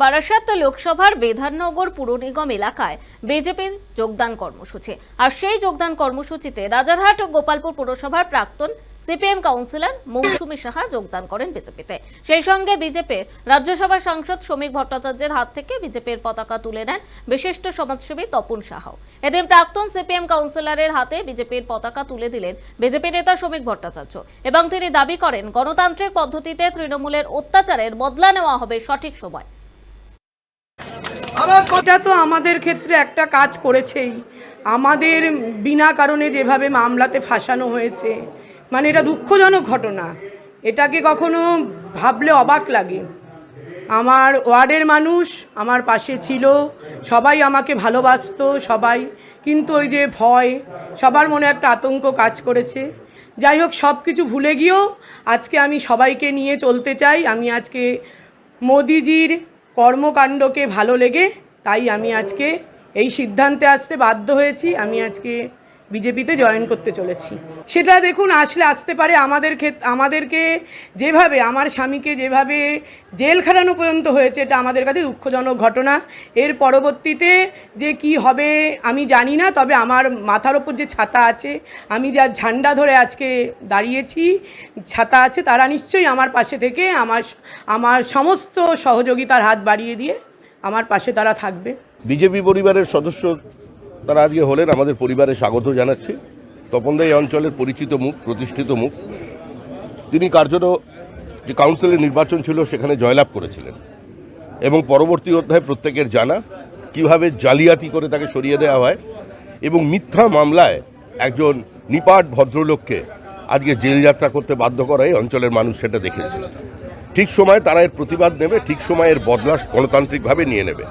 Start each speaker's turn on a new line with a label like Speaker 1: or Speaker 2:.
Speaker 1: বারাসাত লোকসভার বিধাননগর পুর নিগম এলাকায় বিজেপির যোগদান কর্মসূচি। আর সেই যোগদান কর্মসূচিতে রাজারহাট ও গোপালপুর পুরসভার প্রাক্তন সিপিএম কাউন্সিলর মৌসুমী সাহা যোগদান করেন বিজেপিতে। সেই সঙ্গে বিজেপির রাজ্যসভার সাংসদ শ্রমিক ভট্টাচার্যের হাত থেকে বিজেপির পতাকা তুলে নেন বিশিষ্ট সমাজসেবী তপন সাহাও এদিন প্রাক্তন সিপিএম কাউন্সিলরের হাতে বিজেপির পতাকা তুলে দিলেন বিজেপি নেতা শ্রমিক ভট্টাচার্য এবং তিনি দাবি করেন, গণতান্ত্রিক পদ্ধতিতে তৃণমূলের অত্যাচারের বদলা নেওয়া হবে সঠিক সময়।
Speaker 2: এটা তো আমাদের ক্ষেত্রে একটা কাজ করেছেই। আমাদের বিনা কারণে যেভাবে মামলাতে ফাঁসানো হয়েছে মানে এটা দুঃখজনক ঘটনা। এটাকে কখনো ভাবলে অবাক লাগে। আমার ওয়ার্ডের মানুষ আমার পাশে ছিল, সবাই আমাকে ভালোবাসতো, সবাই। কিন্তু ওই যে ভয়, সবার মনে একটা আতঙ্ক কাজ করেছে। যাই হোক সব কিছু ভুলে গিয়েও আজকে আমি সবাইকে নিয়ে চলতে চাই। আমি আজকে মোদিজির কর্মকাণ্ডকে ভালো লেগে তাই আমি আজকে এই সিদ্ধান্তে আসতে বাধ্য হয়েছি। আমি আজকে বিজেপিতে জয়েন করতে চলেছি। সেটা দেখুন, আসলে আসতে পারে আমাদের ক্ষেত, আমাদেরকে যেভাবে, আমার স্বামীকে যেভাবে জেল খাটানো পর্যন্ত হয়েছে, এটা আমাদের কাছে দুঃখজনক ঘটনা। এর পরবর্তীতে যে কি হবে, আমি জানি না, তবে আমার মাথার ওপর যে ছাতা আছে, আমি যার ঝান্ডা ধরে আজকে দাঁড়িয়েছি, ছাতা আছে, তারা নিশ্চয়ই আমার পাশে থেকে আমার আমার সমস্ত সহযোগিতার হাত বাড়িয়ে দিয়ে আমার পাশে তারা থাকবে।
Speaker 3: বিজেপি পরিবারের সদস্য তারা আজকে হলেন, আমাদের পরিবারে স্বাগত জানাচ্ছি। তপনদা এই অঞ্চলের পরিচিত মুখ, প্রতিষ্ঠিত মুখ। তিনি কার্যত যে কাউন্সিলের নির্বাচন ছিল, সেখানে জয়লাভ করেছিলেন। এবং পরবর্তী অধ্যায় প্রত্যেকের জানা কীভাবে জালিয়াতি করে তাকে সরিয়ে দেওয়া হয় এবং মিথ্যা মামলায় একজন নিপাট ভদ্রলোককে আজকে জেল যাত্রা করতে বাধ্য করা এই অঞ্চলের মানুষ সেটা দেখেছে। ঠিক সময় তারা এর প্রতিবাদ নেবে, ঠিক সময় এর বদলা গণতান্ত্রিকভাবে নিয়ে নেবে।